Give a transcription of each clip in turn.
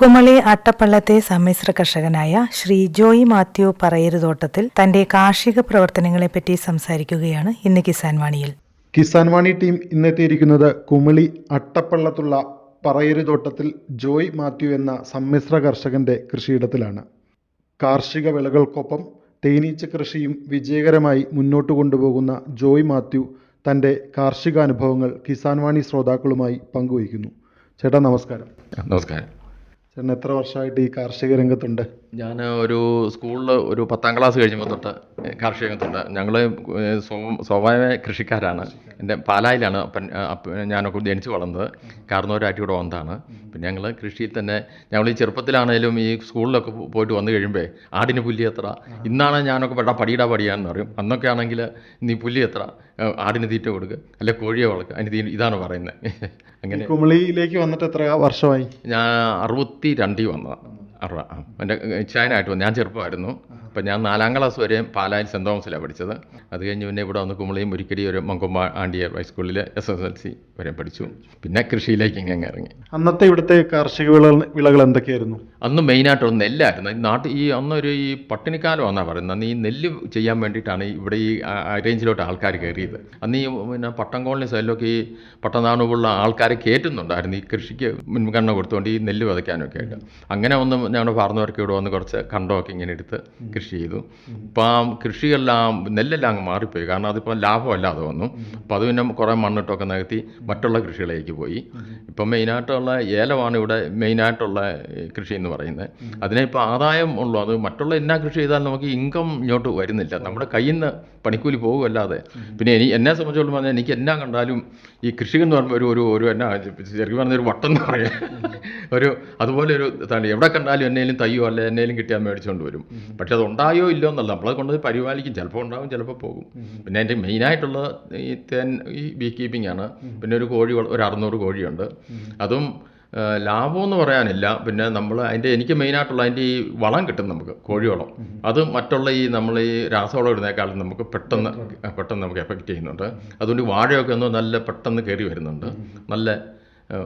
കുമളി അട്ടപ്പള്ളത്തെ സമ്മിശ്ര കർഷകനായ ശ്രീ ജോയി മാത്യു പറയരുതോട്ടത്തിൽ തന്റെ കാർഷിക പ്രവർത്തനങ്ങളെപ്പറ്റി സംസാരിക്കുകയാണ് ഇന്ന് കിസാൻ വാണിയിൽ. കിസാൻ വാണി ടീം ഇന്നെത്തിയിരിക്കുന്നത് കുമളി അട്ടപ്പള്ളത്തുള്ള പറയരുതോട്ടത്തിൽ ജോയ് മാത്യു എന്ന സമ്മിശ്ര കർഷകന്റെ കൃഷിയിടത്തിലാണ്. കാർഷിക വിളകൾക്കൊപ്പം തേനീച്ച കൃഷിയും വിജയകരമായി മുന്നോട്ട് കൊണ്ടുപോകുന്ന ജോയ് മാത്യു തന്റെ കാർഷികാനുഭവങ്ങൾ കിസാൻ വാണി ശ്രോതാക്കളുമായി പങ്കുവയ്ക്കുന്നു. ചേട്ടാ നമസ്കാരം. നമസ്കാരം. ചേട്ടൻ എത്ര വർഷമായിട്ട് ഈ കാർഷിക രംഗത്തുണ്ട്? ഞാൻ ഒരു സ്കൂളിൽ ഒരു പത്താം ക്ലാസ് കഴിഞ്ഞപ്പോൾ തൊട്ട് കാർഷിക രംഗത്തുണ്ട്. ഞങ്ങൾ സ്വാഭാവിക കൃഷിക്കാരാണ്. എന്റെ പാലായിലാണ് അപ്പൻ അപ്പ ഞാനൊക്കെ ജനിച്ച് വളർന്നത്. കാർന്നവരായിട്ട് ഇവിടെ വന്നതാണ് പിന്നെ ഞങ്ങൾ കൃഷിയിൽ തന്നെ ഞങ്ങൾ ഈ ചെറുപ്പത്തിലാണേലും ഈ സ്കൂളിലൊക്കെ പോയിട്ട് വന്നു കഴിയുമ്പോൾ ആടിന് പുല്ലി എത്ര? ഇന്നാണ് ഞാനൊക്കെ പെട്ട പടിയിടാ പടിയാന്ന് പറയും. അന്നൊക്കെ ആണെങ്കിൽ നീ പുല്ലി എത്ര? ആടിന് തീറ്റ കൊടുക്കുക അല്ലെ കോഴിയെ വളർക്കുക അതിന് തീ ഇതാണ് പറയുന്നത്. അങ്ങനെ കുമളിയിലേക്ക് വന്നിട്ട് എത്ര വർഷമായി? ഞാൻ അറുപത്തി രണ്ടിൽ വന്നതാണ് അറുപ ആ. എന്റെ ചൈനായിട്ട് വന്നു. ഞാൻ ചെറുപ്പമായിരുന്നു. അപ്പം ഞാൻ നാലാം ക്ലാസ് വരെ പാലായിൽ സെന്റ് തോമസിലാണ് പഠിച്ചത്. അത് കഴിഞ്ഞ് പിന്നെ ഇവിടെ വന്ന് കുമളിയും ഒരിക്കടി ഒരു മങ്കൊമ്പ ആണ്ടിയർ ഹൈസ്കൂളിൽ എസ് എസ് എൽ സി വരെ പഠിച്ചു. പിന്നെ കൃഷിയിലേക്ക് ഇങ്ങനെ ഇറങ്ങി. അന്നത്തെ ഇവിടുത്തെ കാർഷിക വിളകൾ വിളകൾ എന്തൊക്കെയായിരുന്നു? അന്ന് മെയിനായിട്ട് നെല്ലായിരുന്നു. ഈ നാട്ടിൽ ഈ അന്നൊരു ഈ പട്ടിണിക്കാലം എന്നാണ് പറയുന്നത്. അന്ന് ഈ നെല്ല് ചെയ്യാൻ വേണ്ടിയിട്ടാണ് ഇവിടെ ഈ റേഞ്ചിലോട്ട് ആൾക്കാർ കയറിയത്. അന്ന് ഈ പിന്നെ പട്ടം കോളനി സൈഡിലൊക്കെ ഈ പട്ടനാണുള്ള ആൾക്കാരെ കയറ്റുന്നുണ്ടായിരുന്നു ഈ കൃഷിക്ക് മുൻഗണന കൊടുത്തുകൊണ്ട് ഈ നെല്ല് വിതയ്ക്കാനൊക്കെ ആയിട്ട്. അങ്ങനെ ഒന്ന് ഞങ്ങളുടെ പാർന്നവർക്ക് ഇവിടെ വന്ന് കുറച്ച് കണ്ടമൊക്കെ ഇങ്ങനെ എടുത്ത് കൃഷി ചെയ്തു. ഇപ്പം ആ കൃഷിയെല്ലാം നെല്ലെല്ലാം അങ്ങ് മാറിപ്പോയി. കാരണം അതിപ്പോൾ ലാഭമല്ലാതെ വന്നു. അപ്പോൾ അത് പിന്നെ കുറേ മണ്ണിട്ടൊക്കെ നികത്തി മറ്റുള്ള കൃഷികളിലേക്ക് പോയി. ഇപ്പം മെയിനായിട്ടുള്ള ഏലമാണ് ഇവിടെ മെയിനായിട്ടുള്ള കൃഷി എന്ന് പറയുന്നത്. അതിനെ ഇപ്പോൾ ആദായം ഉള്ളൂ. അത് മറ്റുള്ള എന്നാ കൃഷി ചെയ്താൽ നമുക്ക് ഇൻകം ഇങ്ങോട്ട് വരുന്നില്ല. നമ്മുടെ കയ്യിൽ നിന്ന് പണിക്കൂലി പോകുമല്ലാതെ. പിന്നെ എനിക്ക് എന്നെ സംബന്ധിച്ചോളം പറഞ്ഞാൽ എനിക്ക് എന്നാ കണ്ടാലും ഈ കൃഷി എന്ന് പറയുമ്പോൾ ഒരു ഒരു ഒരു എന്നാ ശരിക്കും പറഞ്ഞ ഒരു വട്ടം എന്ന് പറയാം. ഒരു അതുപോലെ ഒരു എവിടെ കണ്ടാലും എന്നേലും തയ്യോ അല്ലെ എന്നേലും കിട്ടിയാൽ മേടിച്ചുകൊണ്ട് വരും. പക്ഷെ അത് ഉണ്ടായോ ഇല്ലയോ എന്നല്ല. നമ്മളെ കൊണ്ട് പരിപാലിക്കും. ചിലപ്പോൾ ഉണ്ടാവും ചിലപ്പോൾ പോകും. പിന്നെ എന്റെ മെയിനായിട്ടുള്ള ഈ തേൻ ഈ ബീ കീപ്പിംഗ് ആണ് പിന്നെ ഒരു കോഴി ഒരു അറുന്നൂറ് കോഴിയുണ്ട്. അതും ലാഭം എന്ന് പറയാനില്ല. പിന്നെ നമ്മൾ അതിന്റെ എനിക്ക് മെയിനായിട്ടുള്ള അതിന്റെ ഈ വളം കിട്ടും നമുക്ക് കോഴിവളം. അത് മറ്റുള്ള ഈ നമ്മൾ ഈ രാസവളം ഇടുന്നേക്കാളും നമുക്ക് പെട്ടെന്ന് പെട്ടെന്ന് നമുക്ക് എഫക്റ്റ് ചെയ്യുന്നുണ്ട്. അതുകൊണ്ട് വാഴയൊക്കെ ഒന്ന് നല്ല പെട്ടെന്ന് കയറി വരുന്നുണ്ട്. നല്ല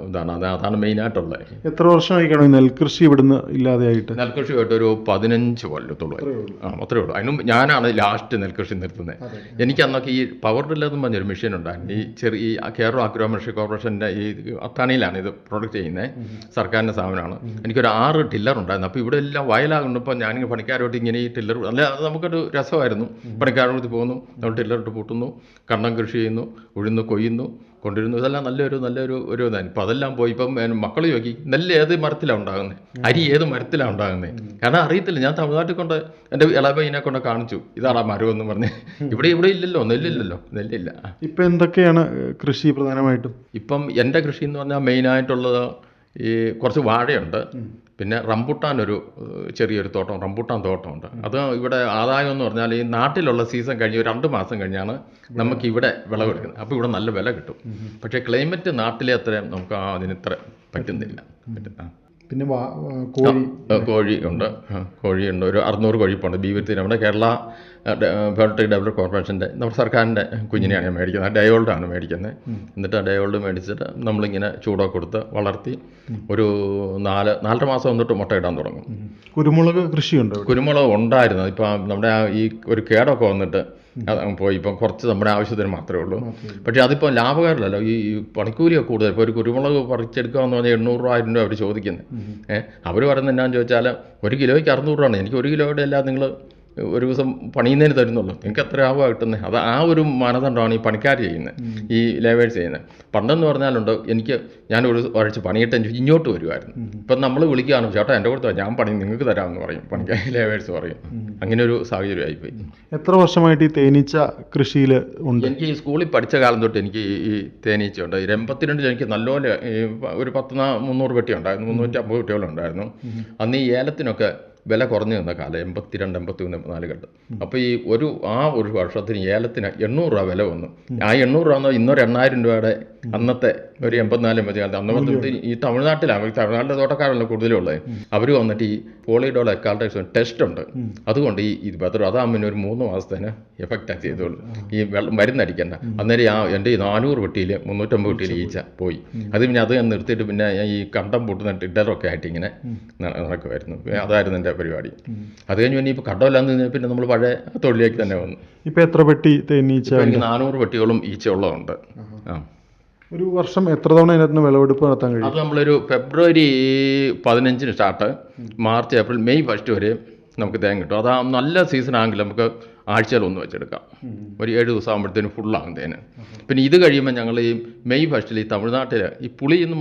ഇതാണ്. അത് അതാണ് മെയിനായിട്ടുള്ളത് എത്ര വർഷമായി കാണും നെൽകൃഷി ഇവിടുന്ന് ഇല്ലാതെയായിട്ട്? നെൽകൃഷിയായിട്ട് ഒരു പതിനഞ്ച് കൊല്ലത്തോളം ആ അത്രേ ഉള്ളൂ. അതിനും ഞാനാണ് ലാസ്റ്റ് നെൽകൃഷി നിർത്തുന്നത്. എനിക്ക് അന്നൊക്കെ ഈ പവർ ടില്ലർ എന്ന് പറഞ്ഞൊരു മെഷീൻ ഉണ്ടായിരുന്നു. ഈ ചെറിയ ഈ കേരള അഗ്രോ മെഷീൻ കോർപ്പറേഷന്റെ ഈ അത്താണിയിലാണ് ഇത് പ്രൊഡക്റ്റ് ചെയ്യുന്നത്. സർക്കാരിന്റെ സ്ഥാപനമാണ്. എനിക്കൊരു ആറ് ടില്ലർ ഉണ്ടായിരുന്നു. അപ്പോൾ ഇവിടെ എല്ലാം വയലാകുന്നപ്പോൾ ഞാനിങ്ങനെ പണിക്കാരോട്ട് ഇങ്ങനെ ഈ ടില്ലർ അല്ല അത് നമുക്കൊരു രസമായിരുന്നു. പണിക്കാരോട് പോകുന്നു. നമ്മൾ ടില്ലറിട്ട് പൂട്ടുന്നു. കണ്ടം കൃഷി ചെയ്യുന്നു. ഉഴുന്ന് കൊയ്യുന്നു. കൊണ്ടിരുന്നു. ഇതെല്ലാം നല്ലൊരു നല്ലൊരു ഒരു ഇതാണ്. ഇപ്പം അതെല്ലാം പോയി. ഇപ്പം മക്കൾ ചോദിക്കി നെല്ല് ഏത് മരത്തിലാണ് ഉണ്ടാകുന്നത് അരി ഏത് മരത്തിലാണ് ഉണ്ടാകുന്നത് കാരണം അറിയത്തില്ല. ഞാൻ തമിഴ്നാട്ടിൽ കൊണ്ട് എന്റെ ഇളവയിനെ കൊണ്ട് കാണിച്ചു. ഇതാണ് ആ മരം എന്ന് പറഞ്ഞ് ഇവിടെ ഇവിടെ ഇല്ലല്ലോ. നെല്ലില്ലല്ലോ. നെല്ലില്ല. ഇപ്പം എന്തൊക്കെയാണ് കൃഷി പ്രധാനമായിട്ടും? ഇപ്പം എന്റെ കൃഷി എന്ന് പറഞ്ഞാൽ മെയിനായിട്ടുള്ളത് ഈ കുറച്ച് വാഴയുണ്ട്. പിന്നെ റംബുട്ടാൻ ഒരു ചെറിയൊരു തോട്ടം റംബുട്ടാൻ തോട്ടമുണ്ട്. അത് ഇവിടെ ആദായം എന്ന് പറഞ്ഞാൽ ഈ നാട്ടിലുള്ള സീസൺ കഴിഞ്ഞ് ഒരു രണ്ട് മാസം കഴിഞ്ഞാണ് നമുക്ക് ഇവിടെ വിളവെടുക്കുന്നത്. അപ്പോൾ ഇവിടെ നല്ല വില കിട്ടും. പക്ഷേ ക്ലൈമറ്റ് നാട്ടിലെ അത്രയും നമുക്ക് അതിന് ഇത്ര പറ്റുന്നില്ല. പറ്റും ആ. പിന്നെ കോഴി. ഉണ്ട്. കോഴി ഉണ്ട്. കോഴിയുണ്ട് ഒരു അറുന്നൂറ് കോഴിപ്പുണ്ട്. ബീവത്തിന് നമ്മുടെ കേരള പോളിറ്റിക് ഡെവലപ്പ് കോർപ്പറേഷന്റെ നമ്മുടെ സർക്കാരിന്റെ കുഞ്ഞിനെയാണ് ഞാൻ മേടിക്കുന്നത്. ആ ഡയോൾഡാണ് മേടിക്കുന്നത്. എന്നിട്ട് ആ ഡയോൾഡ് മേടിച്ചിട്ട് നമ്മളിങ്ങനെ ചൂടോ കൊടുത്ത് വളർത്തി ഒരു നാല് നാലര മാസം വന്നിട്ട് മുട്ട ഇടാൻ തുടങ്ങും. കുരുമുളക് കൃഷിയുണ്ട് കുരുമുളക് ഉണ്ടായിരുന്നു. ഇപ്പം നമ്മുടെ ഈ ഒരു കേടൊക്കെ വന്നിട്ട് പോയി. ഇപ്പം കുറച്ച് നമ്മുടെ ആവശ്യത്തിന് മാത്രമേ ഉള്ളൂ. പക്ഷേ അതിപ്പോൾ ലാഭകരമല്ലല്ലോ ഈ ഈ പണിക്കൂലിയൊക്കെ കൂടുതൽ. ഇപ്പോൾ ഒരു കുരുമുളക് പറിച്ചെടുക്കുക എന്ന് പറഞ്ഞാൽ എണ്ണൂറ് രൂപ ആയിരം രൂപ അവർ ചോദിക്കുന്നത് ഏഹ് അവർ പറയുന്നത് എന്നാന്ന് ചോദിച്ചാൽ ഒരു കിലോയ്ക്ക് അറുന്നൂറ് രൂപയാണ്. എനിക്ക് ഒരു കിലോയുടെ എല്ലാം നിങ്ങൾ ഒരു ദിവസം പണിയുന്നതിന് തരുന്നുള്ളൂ. എനിക്ക് എത്ര ആവുക കിട്ടുന്നത് അത് ആ ഒരു മാനദണ്ഡമാണ് ഈ പണിക്കാർ ചെയ്യുന്നത്. ഈ ലേബേഴ്സ് ചെയ്യുന്നത്. പണ്ടെന്ന് പറഞ്ഞാലുണ്ട് എനിക്ക് ഞാൻ ഒരു ഒരാഴ്ച പണിയിട്ട് എനിക്ക് ഇങ്ങോട്ട് വരുമായിരുന്നു ഇപ്പം നമ്മൾ വിളിക്കുകയാണ് ചേട്ടാ എന്റെ കൊടുത്തോ ഞാൻ പണി നിങ്ങൾക്ക് തരാമെന്ന് പറയും. പണിക്കാർ ലേബേഴ്സ് പറയും. അങ്ങനെ ഒരു സാഹചര്യം സാഹചര്യമായിപ്പോയി എത്ര വർഷമായിട്ട് ഈ തേനീച്ച കൃഷിയിൽ ഉണ്ട്? എനിക്ക് ഈ സ്കൂളിൽ പഠിച്ച കാലം തൊട്ട് എനിക്ക് ഈ- തേനീച്ച ഉണ്ട്. എൺപത്തിരണ്ടിൽ എനിക്ക് നല്ലപോലെ ഒരു പത്ത് നാ മുന്നൂറ് പെട്ടി ഉണ്ടായിരുന്നു. മുന്നൂറ്റി അമ്പത് പെട്ടിയോളം ഉണ്ടായിരുന്നു അന്ന് ഈ ഏലത്തിനൊക്കെ വില കുറഞ്ഞു നിന്ന കാലം എൺപത്തിരണ്ട് എൺപത്തി മൂന്ന് എൺപത്തിനാല് ഘട്ടം അപ്പോൾ ഈ ഒരു ആ ഒരു വർഷത്തിന് ഏലത്തിന് എണ്ണൂറ് രൂപ വില വന്നു. ആ എണ്ണൂറ് രൂപ എന്നാൽ ഇന്നൊരു എണ്ണായിരം രൂപയുടെ അന്നത്തെ ഒരു എൺപത്തിനാല് എൺപത്തി കാലത്ത് അന്ന് വന്നിട്ട് ഈ തമിഴ്നാട്ടിലാണ് തമിഴ്നാട്ടിലെ തോട്ടക്കാരല്ല കൂടുതലുള്ളത്? അവർ വന്നിട്ട് ഈ പോളിഡോൾ എക്കാൾട്ടേഴ്സ് ടെസ്റ്റ് ഉണ്ട് അതുകൊണ്ട് ഈ ഇത് പത്ര അതാകുമ്പോൾ ഒരു മൂന്ന് മാസത്തേന് എഫക്റ്റ് ചെയ്തോളൂ ഈ വെള്ളം മരുന്നടിക്കണ്ട അന്നേരം ആ എന്റെ ഈ നാനൂറ് വെട്ടിയിൽ മുന്നൂറ്റമ്പത് വെട്ടിയിൽ ഈച്ച പോയി. അത് പിന്നെ അത് ഞാൻ നിർത്തിയിട്ട് പിന്നെ ഞാൻ ഈ കണ്ടം പൊട്ടുന്ന ടിഡറൊക്കെ ആയിട്ട് ഇങ്ങനെ നടക്കുമായിരുന്നു അതായിരുന്നു എന്റെ പരിപാടി. അത് കഴിഞ്ഞ് പിന്നെ ഇപ്പോൾ കണ്ടമില്ലാന്ന് കഴിഞ്ഞാൽ പിന്നെ നമ്മൾ പഴയ തൊഴിലേക്ക് തന്നെ വന്നു. ഇപ്പൊ എത്ര പെട്ടി തേനീച്ച നാനൂറ് പെട്ടികളും ഈച്ചയുള്ളതുണ്ട്. ആ. ഒരു വർഷം എത്ര തവണ അതിനകത്ത് വിളവെടുപ്പ് നടത്താൻ കഴിയും? അത് നമ്മളൊരു ഫെബ്രുവരി പതിനഞ്ചിന് start March April May first വരെ നമുക്ക് തേങ്ങ കിട്ടും. അത് നല്ല സീസൺ ആണെങ്കിൽ നമുക്ക് ആഴ്ചയിൽ ഒന്ന് വെച്ചെടുക്കാം. ഒരു ഏഴ് ദിവസം ആകുമ്പോഴത്തേനും ഫുള്ളാകും തേന് പിന്നെ ഇത് കഴിയുമ്പോൾ ഞങ്ങൾ ഈ മെയ് ഫസ്റ്റിൽ ഈ തമിഴ്നാട്ടിൽ ഈ പുളി എന്നും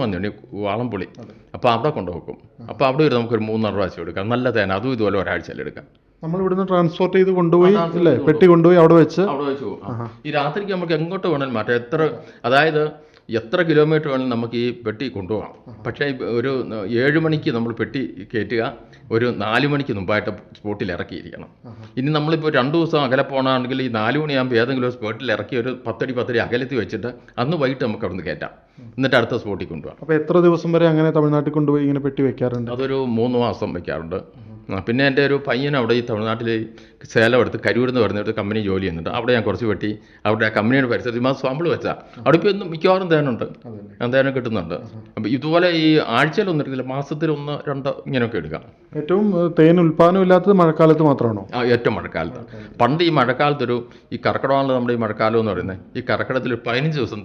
വാളം പുളി. അപ്പോൾ അവിടെ കൊണ്ടുവെക്കും. അപ്പോൾ അവിടെ ഒരു നമുക്കൊരു മൂന്നര പ്രാവശ്യം എടുക്കാം. നല്ല തേന അതും ഇതുപോലെ ഒരാഴ്ചയിൽ എടുക്കാം. നമ്മൾ ഇവിടുന്ന് ട്രാൻസ്പോർട്ട് ചെയ്ത് കൊണ്ടുപോയി അല്ലേ പെട്ടി കൊണ്ടുപോയി അവിടെ വെച്ച്? അവിടെ വെച്ച് പോകും. ഈ രാത്രിക്ക് നമുക്ക് എങ്ങോട്ട് വേണമെങ്കിലും മാറ്റാം. എത്ര അതായത് എത്ര കിലോമീറ്റർ വേണമെങ്കിലും നമുക്ക് ഈ പെട്ടി കൊണ്ടുപോകാം. പക്ഷേ ഒരു ഏഴ് മണിക്ക് നമ്മൾ പെട്ടി കയറ്റുക ഒരു നാല് മണിക്ക് മുമ്പായിട്ട് സ്പോട്ടിൽ ഇറക്കിയിരിക്കണം. ഇനി നമ്മളിപ്പോൾ രണ്ട് ദിവസം അകലെ പോകണമെങ്കിൽ ഈ നാല് മണിയാകുമ്പോൾ ഏതെങ്കിലും ഒരു സ്പോട്ടിൽ ഇറക്കി ഒരു പത്തടി പത്തടി അകലത്തി വെച്ചിട്ട് അന്ന് വൈകിട്ട് നമുക്ക് അവിടുന്ന് കയറ്റാം. എന്നിട്ട് അടുത്ത സ്പോട്ടിൽ കൊണ്ടുപോകാം. അപ്പോൾ എത്ര ദിവസം വരെ അങ്ങനെ തമിഴ്നാട്ടിൽ കൊണ്ടുപോയി ഇങ്ങനെ പെട്ടി വെക്കാറുണ്ട്? അതൊരു മൂന്ന് മാസം വയ്ക്കാറുണ്ട് ആ, പിന്നെ എന്റെ ഒരു പയ്യൻ അവിടെ ഈ തമിഴ്നാട്ടിൽ സേലം എടുത്ത് കരൂർ എന്ന് ഒരു കമ്പനി ജോലി ചെയ്യുന്നുണ്ട്. അവിടെ ഞാൻ കുറച്ച് വെട്ടി അവിടെ ആ കമ്പനിയുടെ പരിസരത്ത് മാസം സാമ്പിൾ വെച്ചാൽ അവിടെ ഇപ്പോൾ ഒന്നും മിക്കവാറും തേനുണ്ട്. ഞാൻ തേനും കിട്ടുന്നുണ്ട്. അപ്പോൾ ഇതുപോലെ ഈ ആഴ്ചയിൽ ഒന്നും എടുക്കില്ല മാസത്തിൽ ഒന്ന് രണ്ട് ഇങ്ങനെയൊക്കെ എടുക്കാം. ഏറ്റവും തേൻ ഉൽപ്പാദനം ഇല്ലാത്തത് മഴക്കാലത്ത് മാത്രമാണോ? ആ ഏറ്റവും മഴക്കാലത്ത്. പണ്ട് ഈ മഴക്കാലത്തൊരു ഈ കർക്കിടകമാണല്ലോ നമ്മുടെ ഈ മഴക്കാലം എന്ന് പറയുന്നത്. ഈ കർക്കിടത്തിൽ ഒരു പതിനഞ്ച് ദിവസം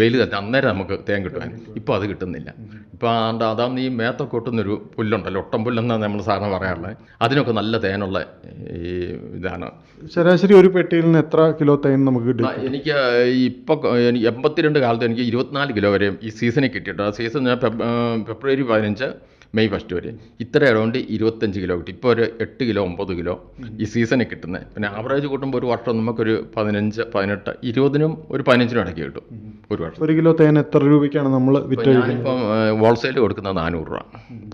വെയിൽ തന്നെ അന്നേരം നമുക്ക് തേൻ കിട്ടുവാൻ ഇപ്പോൾ അത് കിട്ടുന്നില്ല. ഇപ്പോൾ അതാന്ന് ഈ മേത്തൊക്കെ ഒട്ടുന്നൊരു പുല്ലുണ്ടല്ലോ ഒട്ടം പുല്ലെന്നാണ് നമ്മൾ സാധാരണ പറയാറുള്ളത് അതിനൊക്കെ നല്ല തേനുള്ള ഈ ഇതാണ്. ശരാശരി ഒരു പെട്ടിയിൽ നിന്ന് എത്ര കിലോ തേൻ നമുക്ക് കിട്ടും? എനിക്ക് ഇപ്പോൾ എൺപത്തിരണ്ട് കാലത്ത് എനിക്ക് ഇരുപത്തിനാല് കിലോ വരെയും ഈ സീസണിൽ കിട്ടിയിട്ടുണ്ട്. ആ സീസൺ ഞാൻ ഫെബ്- ഫെബ്രുവരി പതിനഞ്ച് മെയ് ഫസ്റ്റ് വരെ. ഇത്ര അറൗണ്ട് ഇരുപത്തഞ്ച് കിലോ കിട്ടി. ഇപ്പോൾ ഒരു എട്ട് കിലോ ഒമ്പത് കിലോ ഈ സീസണിൽ കിട്ടുന്നത് പിന്നെ ആവറേജ് കൂട്ടുമ്പോൾ ഒരു വർഷം നമുക്കൊരു പതിനഞ്ച് പതിനെട്ട് ഇരുപതിനും ഒരു പതിനഞ്ചിനും ഇടയ്ക്ക് കിട്ടും ഒരു വർഷം. ഒരു കിലോ തേൻ എത്ര രൂപയ്ക്കാണ് നമ്മൾ ഞാനിപ്പം ഹോൾസെയിൽ കൊടുക്കുന്നത് നാനൂറ് രൂപ.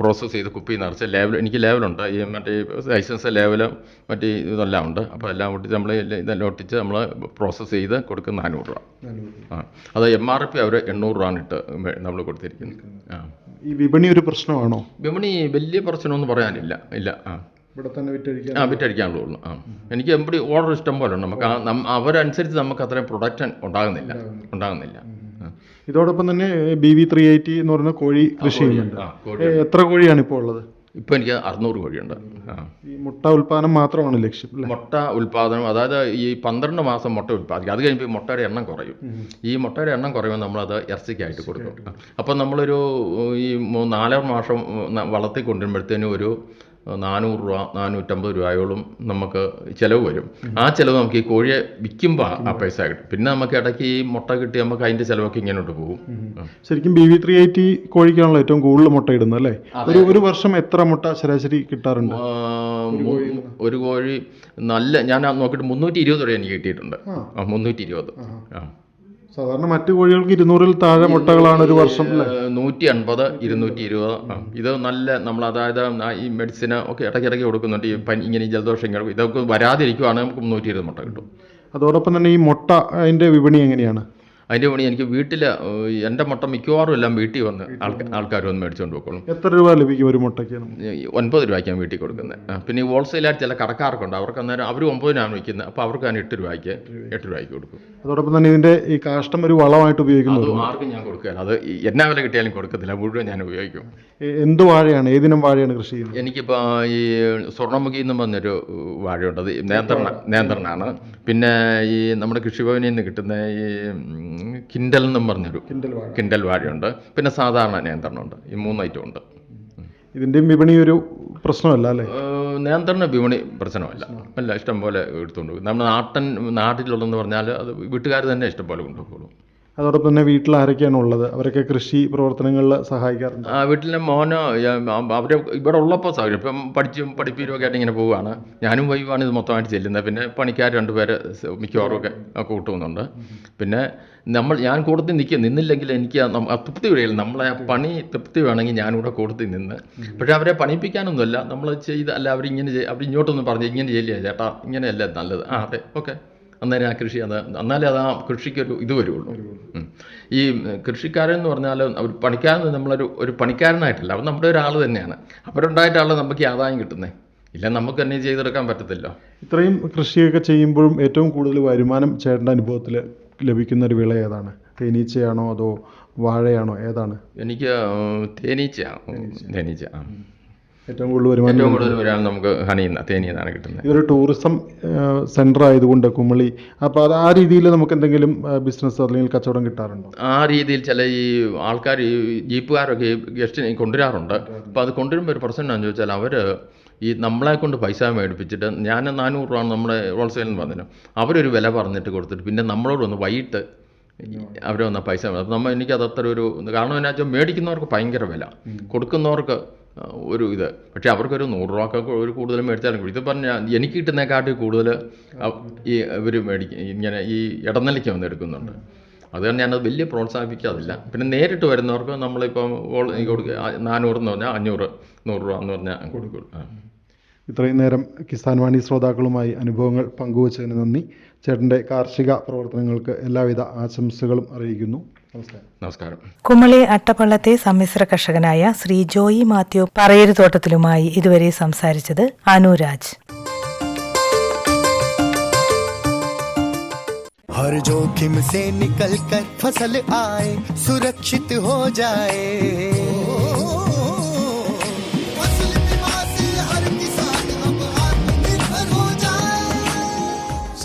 പ്രോസസ്സ് ചെയ്ത് കുപ്പി നിറച്ച് ലേബൽ എനിക്ക് ലേബലുണ്ട് ഈ മറ്റേ ലൈസൻസ് ലേവലും മറ്റേ ഇതെല്ലാം ഉണ്ട്. അപ്പോൾ എല്ലാം ഒട്ടിച്ച് നമ്മൾ ഇതെല്ലാം ഒട്ടിച്ച് നമ്മൾ പ്രോസസ്സ് ചെയ്ത് കൊടുക്കുന്ന നാനൂറ് രൂപ. ആ. അത് എം ആർ പി അവർ എണ്ണൂറ് രൂപ ഇട്ട് നമ്മൾ കൊടുത്തിരിക്കുന്നത്. ആ. ഈ വിപണി ഒരു പ്രശ്നമാണോ? വിപണി വലിയ പ്രശ്നമൊന്നും പറയാനില്ല. ഇല്ല ആ. ഇവിടെ തന്നെ വിറ്റഴിക്കാൻ ആ വിറ്റഴിക്കാനുള്ളൂ ആ. എനിക്ക് എമ്പടി ഓർഡർ ഇഷ്ടം പോലെ ഉണ്ട്. നമുക്ക് അവരനുസരിച്ച് നമുക്ക് അത്രയും പ്രൊഡക്ഷൻ ഉണ്ടാകുന്നില്ല. ഉണ്ടാകുന്നില്ല. ഇതോടൊപ്പം തന്നെ ബി വി ത്രീ എയ്റ്റി എന്ന് പറയുന്ന കോഴി കൃഷി ചെയ്യുന്നുണ്ട്. എത്ര കോഴിയാണ് ഇപ്പോൾ ഉള്ളത്? ഇപ്പോൾ എനിക്ക് അറുന്നൂറ് കോഴിയുണ്ട്. ഈ മുട്ട ഉൽപ്പാദനം മാത്രമാണ് ലക്ഷ്യം അല്ലേ? മുട്ട ഉൽപ്പാദനം അതായത് ഈ പന്ത്രണ്ട് മാസം മുട്ട ഉൽപ്പാദിക്കും അത് കഴിയുമ്പോൾ ഈ മുട്ടയുടെ എണ്ണം കുറയും. ഈ മുട്ടയുടെ എണ്ണം കുറയുമ്പോൾ നമ്മളത് ഇറച്ചിക്കായിട്ട് കൊടുക്കും. അപ്പം നമ്മളൊരു ഈ നാലര മാസം ന- വളർത്തി കൊണ്ടുവരുമ്പോഴത്തേനും ഒരു നാനൂറ് രൂപ നാനൂറ്റമ്പത് രൂപയോളം നമുക്ക് ചിലവ് വരും. ആ ചിലവ് നമുക്ക് ഈ കോഴിയെ വിൽക്കുമ്പോൾ ആ പൈസ കിട്ടും. പിന്നെ നമുക്ക് ഇടയ്ക്ക് ഈ മുട്ട കിട്ടി നമുക്ക് അതിന്റെ ചിലവൊക്കെ ഇങ്ങോട്ട് പോകും. ശരിക്കും ബി വി ത്രീ എയ്റ്റി കോഴിക്കാണല്ലോ ഏറ്റവും കൂടുതൽ മുട്ട ഇടുന്നത് അല്ലേ? ഒരു ഒരു വർഷം എത്ര മുട്ട ശരാശരി കിട്ടാറുണ്ട്? ഒരു കോഴി. നല്ല ഞാൻ നോക്കിയിട്ട് മുന്നൂറ്റി ഇരുപത് വരെ എനിക്ക് കിട്ടിയിട്ടുണ്ട്. ആ. മുന്നൂറ്റി ഇരുപത് ആ. സാധാരണ മറ്റു കോഴികൾക്ക് ഇരുന്നൂറിൽ താഴെ മുട്ടകളാണ് ഒരു വർഷം നൂറ്റി അൻപത് ഇരുന്നൂറ്റി ഇരുപത്. ഇത് നല്ല നമ്മൾ അതായത് ഈ മെഡിസിന് ഒക്കെ ഇടയ്ക്കിടയ്ക്ക് കൊടുക്കുന്നുണ്ട്. ഈ പനി ഇങ്ങനെ ജലദോഷം ഇതൊക്കെ വരാതിരിക്കുവാണെങ്കിൽ നമുക്ക് മുന്നൂറ്റി ഇരുപത് മുട്ട കിട്ടും. അതോടൊപ്പം തന്നെ ഈ മുട്ട അതിന്റെ വിപണി എങ്ങനെയാണ്? അതിന്റെ പണി എനിക്ക് വീട്ടിൽ എന്റെ മുട്ട മിക്കവാറും എല്ലാം വീട്ടിൽ വന്ന് ആൾക്കാർ ആൾക്കാർ വന്ന്. മേടിച്ചുകൊണ്ട് പോയിക്കോളും. എത്ര രൂപ ലഭിക്കും ഒരു മുട്ടയ്ക്ക് ഒൻപത് രൂപയ്ക്കാണ് വീട്ടിൽ കൊടുക്കുന്നത്. പിന്നെ ഈ ഹോൾസെയിലായിട്ട് ചില കടക്കാർക്കുണ്ട്. അവർക്ക് അന്നേരം അവർ ഒമ്പതിനാണ് വിൽക്കുന്നത്. അപ്പോൾ അവർക്ക് ഞാൻ എട്ട് രൂപയ്ക്ക് എട്ട് രൂപയ്ക്ക്. കൊടുക്കും. അതോടൊപ്പം തന്നെ ഇതിന്റെ ഈ കാഷ്ടം ഒരു വളമായിട്ട് അത് ഉപയോഗിക്കുന്നു ആർക്കും ഞാൻ കൊടുക്കുകയില്ല. അത് എന്നാ വില കിട്ടിയാലും കൊടുക്കത്തില്ല. മുഴുവൻ ഞാൻ ഉപയോഗിക്കും. എന്ത് വാഴയാണ്? ഏതിനം വാഴയാണ് കൃഷി ചെയ്യുന്നത്? എനിക്കിപ്പോൾ ഈ സ്വർണമുഖി എന്ന് പറഞ്ഞൊരു വാഴയുണ്ട്. അത് നേന്ത്രണ നിയന്ത്രണമാണ് പിന്നെ ഈ നമ്മുടെ കൃഷിഭവനിൽ നിന്ന് കിട്ടുന്ന ഈ കിൻഡൽ എന്നും പറഞ്ഞൊരു കിൻഡൽ വാഴ. കിൻഡൽ വാഴയുണ്ട്. പിന്നെ സാധാരണ നിയന്ത്രണമുണ്ട്. ഈ മൂന്ന് ഐറ്റം ഉണ്ട്. ഇതിന്റെയും വിപണി ഒരു പ്രശ്നമല്ല അല്ലേ? നിയന്ത്രണ വിപണി പ്രശ്നമല്ല. അല്ല ഇഷ്ടം പോലെ എടുത്തുകൊണ്ട് പോകും. നമ്മുടെ നാട്ടൻ നാട്ടിലുള്ളതെന്ന് പറഞ്ഞാൽ അത് വീട്ടുകാർ തന്നെ ഇഷ്ടം പോലെ കൊണ്ടുപോകുള്ളൂ അതോടൊപ്പം തന്നെ വീട്ടിൽ ആരൊക്കെയാണ് ഉള്ളത്? അവരൊക്കെ കൃഷി പ്രവർത്തനങ്ങളിൽ സഹായിക്കാറുണ്ട്? ആ വീട്ടിലെ മോനോ അവർ ഇവിടെ ഉള്ളപ്പോൾ സൗകര്യം ഇപ്പം പഠിച്ചും പഠിപ്പീരും ഒക്കെ ആയിട്ട് ഇങ്ങനെ പോവുകയാണ് ഞാനും വൈവാണ് ഇത് മൊത്തമായിട്ട് ചെല്ലുന്നത്. പിന്നെ പണിക്കാർ രണ്ടുപേര് മിക്കവാറും ഒക്കെ കൂട്ടുന്നുണ്ട്. പിന്നെ നമ്മൾ ഞാൻ കൂടത്തിൽ നിൽക്കുക നിന്നില്ലെങ്കിൽ എനിക്ക് തൃപ്തി വരികയില്ല. നമ്മളെ പണി തൃപ്തി വേണമെങ്കിൽ ഞാനിവിടെ കൂടത്തിൽ നിന്ന്. പക്ഷേ അവരെ പണിപ്പിക്കാനൊന്നുമല്ല. നമ്മൾ ചെയ്ത് അല്ല അവരിങ്ങനെ അവർ ഇങ്ങോട്ടൊന്നും പറഞ്ഞു ഇങ്ങനെ ചെയ്യില്ല ചേട്ടാ ഇങ്ങനെയല്ല നല്ലത്. ആ അതെ ഓക്കെ. അന്നേരം ആ കൃഷി അത് എന്നാലേ അത് ആ കൃഷിക്കൊരു ഇത് വരുള്ളൂ. ഈ കൃഷിക്കാരൻ എന്ന് പറഞ്ഞാൽ അവർ പണിക്കാരൻ നമ്മളൊരു ഒരു പണിക്കാരനായിട്ടല്ല അവൻ നമ്മുടെ ഒരാൾ തന്നെയാണ്. അവരുണ്ടായിട്ടാണല്ലോ നമുക്ക് ഈ ആദായം കിട്ടുന്നത് ഇല്ല നമുക്ക് തന്നെ ചെയ്തെടുക്കാൻ പറ്റത്തില്ല. ഇത്രയും കൃഷിയൊക്കെ ചെയ്യുമ്പോഴും ഏറ്റവും കൂടുതൽ വരുമാനം ചേട്ടന്റെ അനുഭവത്തിൽ ലഭിക്കുന്ന ഒരു വിള ഏതാണ്? തേനീച്ചയാണോ അതോ വാഴയാണോ? ഏതാണ്? എനിക്ക് തേനീച്ചയാണ് തേനീച്ച. ആ. ഏറ്റവും കൂടുതൽ വരുമാനം ഏറ്റവും കൂടുതൽ വരുമാനം നമുക്ക് ഹണിയുന്ന തേനീന്നാണ് കിട്ടുന്നത്. ഇതൊരു ടൂറിസം സെന്റർ ആയതുകൊണ്ട് കുമളി. അപ്പോൾ അത് ആ രീതിയിൽ നമുക്ക് എന്തെങ്കിലും ബിസിനസ് അല്ലെങ്കിൽ കച്ചവടം കിട്ടാറുണ്ടോ? ആ രീതിയിൽ ചില ഈ ആൾക്കാർ ഈ ജീപ്പുകാരൊക്കെ ഈ ഗസ്റ്റിനെ കൊണ്ടുവരാറുണ്ട്. അപ്പോൾ അത് കൊണ്ടുവരുമ്പോൾ ഒരു പ്രശ്നം എന്താണെന്ന് ചോദിച്ചാൽ അവർ ഈ നമ്മളെ കൊണ്ട് പൈസ മേടിപ്പിച്ചിട്ട് ഞാൻ നാനൂറ് രൂപ നമ്മുടെ ഹോൾസെയിൽ നിന്ന് പറഞ്ഞു അവരൊരു വില പറഞ്ഞിട്ട് കൊടുത്തിട്ട് പിന്നെ നമ്മളോട് വന്ന് വൈകിട്ട് അവർ വന്ന പൈസ അപ്പോൾ നമ്മൾ എനിക്കത് അത്ര ഒരു കാരണം എന്നാ വെച്ചാൽ മേടിക്കുന്നവർക്ക് ഭയങ്കര വില. കൊടുക്കുന്നവർക്ക് ഒരു ഇത്. പക്ഷേ അവർക്കൊരു നൂറ് രൂപക്കൊക്കെ ഒരു കൂടുതൽ മേടിച്ചാലും ഇത് പറഞ്ഞാൽ എനിക്ക് കിട്ടുന്നതിനെക്കാട്ടി കൂടുതൽ ഈ ഇവർ മേടിക്കും ഇങ്ങനെ ഈ ഇടനിലയ്ക്ക് വന്ന് എടുക്കുന്നുണ്ട്. അതുകൊണ്ട് ഞാനത് വലിയ പ്രോത്സാഹിപ്പിക്കാതില്ല പിന്നെ നേരിട്ട് വരുന്നവർക്ക് നമ്മളിപ്പം കൊടുക്കുക ആ, നാനൂറ് എന്ന് പറഞ്ഞാൽ അഞ്ഞൂറ് നൂറ് രൂപ എന്ന് പറഞ്ഞാൽ കൊടുക്കും. ഇത്രയും നേരം കിസാൻ വാണി ശ്രോതാക്കളുമായി അനുഭവങ്ങൾ പങ്കുവച്ചതിന് നന്ദി. ചേട്ടന്റെ കാർഷിക പ്രവർത്തനങ്ങൾക്ക് എല്ലാവിധ ആശംസകളും അറിയിക്കുന്നു. നമസ്കാരം നമസ്കാരം കുമളി അട്ടപ്പള്ളത്തെ സമ്മിശ്ര കർഷകനായ ശ്രീ ജോയി മാത്യു പറയരുതോട്ടത്തിലുമായി ഇതുവരെ സംസാരിച്ചത് അനുരാജ് हर जोखिम से निकल कर फसल आए सुरक्षित हो जाए